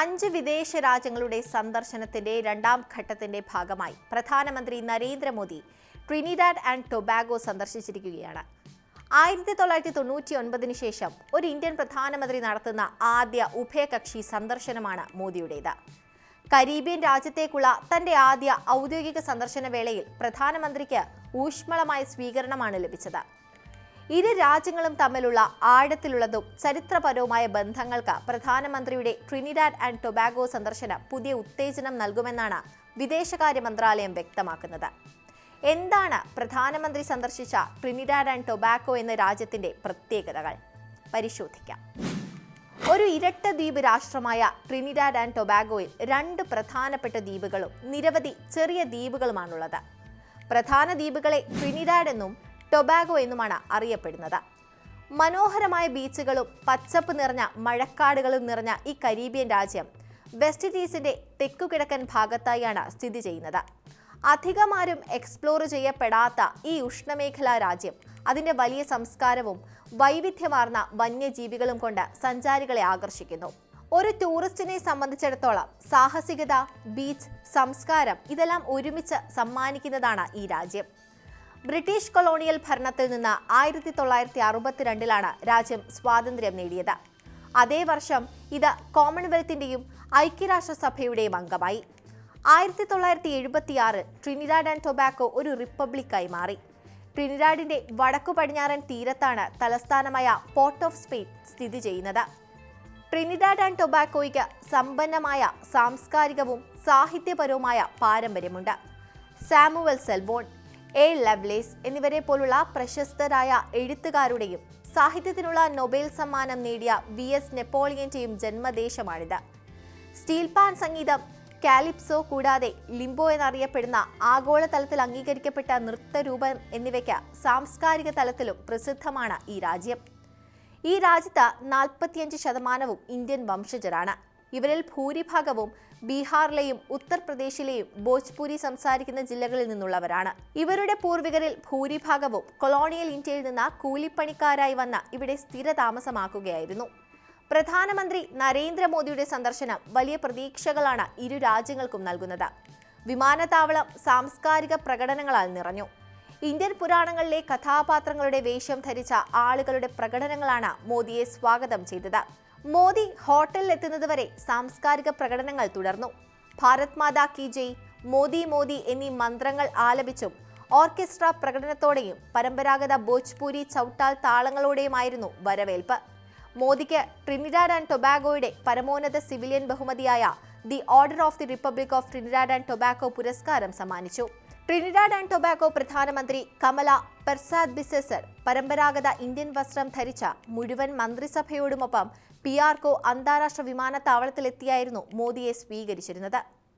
അഞ്ച് വിദേശ രാജ്യങ്ങളുടെ സന്ദർശനത്തിന്റെ രണ്ടാം ഘട്ടത്തിന്റെ ഭാഗമായി പ്രധാനമന്ത്രി നരേന്ദ്രമോദി ട്രിനിഡാഡ് ആൻഡ് ടൊബാഗോ സന്ദർശിച്ചിരിക്കുകയാണ്. ആയിരത്തി തൊള്ളായിരത്തി തൊണ്ണൂറ്റി ഒൻപതിന് ശേഷം ഒരു ഇന്ത്യൻ പ്രധാനമന്ത്രി നടത്തുന്ന ആദ്യ ഉഭയകക്ഷി സന്ദർശനമാണ് മോദിയുടേത്. കരീബിയൻ രാജ്യത്തേക്കുള്ള തന്റെ ആദ്യ ഔദ്യോഗിക സന്ദർശന വേളയിൽ പ്രധാനമന്ത്രിക്ക് ഊഷ്മളമായ സ്വീകരണമാണ് ലഭിച്ചത്. ഇരു രാജ്യങ്ങളും തമ്മിലുള്ള ആഴത്തിലുള്ളതും ചരിത്രപരവുമായ ബന്ധങ്ങൾക്ക് പ്രധാനമന്ത്രിയുടെ ട്രിനിഡാഡ് ആൻഡ് ടൊബാഗോ സന്ദർശനം പുതിയ ഉത്തേജനം നൽകുമെന്നാണ് വിദേശകാര്യ മന്ത്രാലയം വ്യക്തമാക്കുന്നത്. എന്താണ് പ്രധാനമന്ത്രി സന്ദർശിച്ച ട്രിനിഡാഡ് ആൻഡ് ടൊബാക്കോ എന്ന രാജ്യത്തിന്റെ പ്രത്യേകതകൾ? പരിശോധിക്കാം. ഒരു ഇരട്ട ദ്വീപ് രാഷ്ട്രമായ ട്രിനിഡാഡ് ആൻഡ് ടൊബാഗോയിൽ രണ്ട് പ്രധാനപ്പെട്ട ദ്വീപുകളും നിരവധി ചെറിയ ദ്വീപുകളുമാണുള്ളത്. പ്രധാന ദ്വീപുകളെ ട്രിനിഡാഡ് എന്നും ടൊബാഗോ എന്നുമാണ് അറിയപ്പെടുന്നത്. മനോഹരമായ ബീച്ചുകളും പച്ചപ്പ് നിറഞ്ഞ മഴക്കാടുകളും നിറഞ്ഞ ഈ കരീബിയൻ രാജ്യം വെസ്റ്റ് ഇൻഡീസിന്റെ തെക്കുകിഴക്കൻ ഭാഗത്തായാണ് സ്ഥിതി ചെയ്യുന്നത്. അധികമാരും എക്സ്പ്ലോർ ചെയ്യപ്പെടാത്ത ഈ ഉഷ്ണമേഖലാ രാജ്യം അതിന്റെ വലിയ സംസ്കാരവും വൈവിധ്യമാർന്ന വന്യജീവികളും കൊണ്ട് സഞ്ചാരികളെ ആകർഷിക്കുന്നു. ഒരു ടൂറിസ്റ്റിനെ സംബന്ധിച്ചിടത്തോളം സാഹസികത ബീച്ച് സംസ്കാരം ഇതെല്ലാം ഒരുമിച്ച് സമ്മാനിക്കുന്നതാണ് ഈ രാജ്യം. ബ്രിട്ടീഷ് കൊളോണിയൽ ഭരണത്തിൽ നിന്ന് ആയിരത്തി തൊള്ളായിരത്തി അറുപത്തിരണ്ടിലാണ് രാജ്യം സ്വാതന്ത്ര്യം നേടിയത്. അതേ വർഷം ഇത് കോമൺവെൽത്തിന്റെയും ഐക്യരാഷ്ട്രസഭയുടെയും അംഗമായി. ആയിരത്തി തൊള്ളായിരത്തി എഴുപത്തിയാറിൽ ട്രിനിഡാഡ് ആൻഡ് ടൊബാക്കോ ഒരു റിപ്പബ്ലിക്കായി മാറി. ട്രിനിഡാഡിന്റെ വടക്കു പടിഞ്ഞാറൻ തീരത്താണ് തലസ്ഥാനമായ പോർട്ട് ഓഫ് സ്പെയിൻ സ്ഥിതി ചെയ്യുന്നത്. ട്രിനിഡാഡ് ആൻഡ് ടൊബാക്കോയ്ക്ക് സമ്പന്നമായ സാംസ്കാരികവും സാഹിത്യപരവുമായ പാരമ്പര്യമുണ്ട്. സാമുവൽ സെൽവോൺ എ ലവ്ലേസ് എന്നിവരെ പോലുള്ള പ്രശസ്തരായ എഴുത്തുകാരുടെയും സാഹിത്യത്തിനുള്ള നൊബേൽ സമ്മാനം നേടിയ വി. എസ്. നെപ്പോളിയന്റെയും ജന്മദേശമാണിത്. സ്റ്റീൽ പാൻ സംഗീതം കാലിപ്സോ കൂടാതെ ലിംബോ എന്നറിയപ്പെടുന്ന ആഗോളതലത്തിൽ അംഗീകരിക്കപ്പെട്ട നൃത്തരൂപം എന്നിവയ്ക്ക് സാംസ്കാരിക തലത്തിലും പ്രസിദ്ധമാണ് ഈ രാജ്യം. ഈ രാജ്യത്ത് നാൽപ്പത്തിയഞ്ച് ശതമാനവും ഇന്ത്യൻ വംശജരാണ്. ഇവരിൽ ഭൂരിഭാഗവും ബീഹാറിലെയും ഉത്തർപ്രദേശിലെയും ഭോജ്പുരി സംസാരിക്കുന്ന ജില്ലകളിൽ നിന്നുള്ളവരാണ്. ഇവരുടെ പൂർവികരിൽ ഭൂരിഭാഗവും കൊളോണിയൽ ഇന്ത്യയിൽ നിന്ന് കൂലിപ്പണിക്കാരായി വന്ന ഇവിടെ സ്ഥിരതാമസമാക്കുകയായിരുന്നു. പ്രധാനമന്ത്രി നരേന്ദ്രമോദിയുടെ സന്ദർശനം വലിയ പ്രതീക്ഷകളാണ് ഇരു രാജ്യങ്ങൾക്കും നൽകുന്നത്. വിമാനത്താവളം സാംസ്കാരിക പ്രകടനങ്ങളാൽ നിറഞ്ഞു. ഇന്ത്യൻ പുരാണങ്ങളിലെ കഥാപാത്രങ്ങളുടെ വേഷം ധരിച്ച ആളുകളുടെ പ്രകടനങ്ങളാണ് മോദിയെ സ്വാഗതം ചെയ്തത്. മോദി ഹോട്ടലിൽ എത്തുന്നതുവരെ സാംസ്കാരിക പ്രകടനങ്ങൾ തുടർന്നു. ഭാരത് മാതാ കി ജയ് മോദി മോദി എന്നീ മന്ത്രങ്ങൾ ആലപിച്ചും ഓർക്കസ്ട്ര പ്രകടനത്തോടെയും പരമ്പരാഗത ഭോജ്പൂരി ചൗട്ടാൽ താളങ്ങളോടെയുമായിരുന്നു വരവേൽപ്പ്. മോദിക്ക് ട്രിനിഡാഡ് ആൻഡ് ടൊബാഗോയുടെ പരമോന്നത സിവിലിയൻ ബഹുമതിയായ the order of the republic of Trinidad and Tobago പുരസ്കാരം സമ്മാനിച്ചു. ട്രിനിഡാഡ് ആൻഡ് ടൊബാക്കോ പ്രധാനമന്ത്രി കമല പെർസാദ് ബിസെസർ പരമ്പരാഗത ഇന്ത്യൻ വസ്ത്രം ധരിച്ച മുഴുവൻ മന്ത്രിസഭയോടുമൊപ്പം പി ആർകോ അന്താരാഷ്ട്ര വിമാനത്താവളത്തിലെത്തിയായിരുന്നു മോദിയെ സ്വീകരിച്ചിരുന്നത്.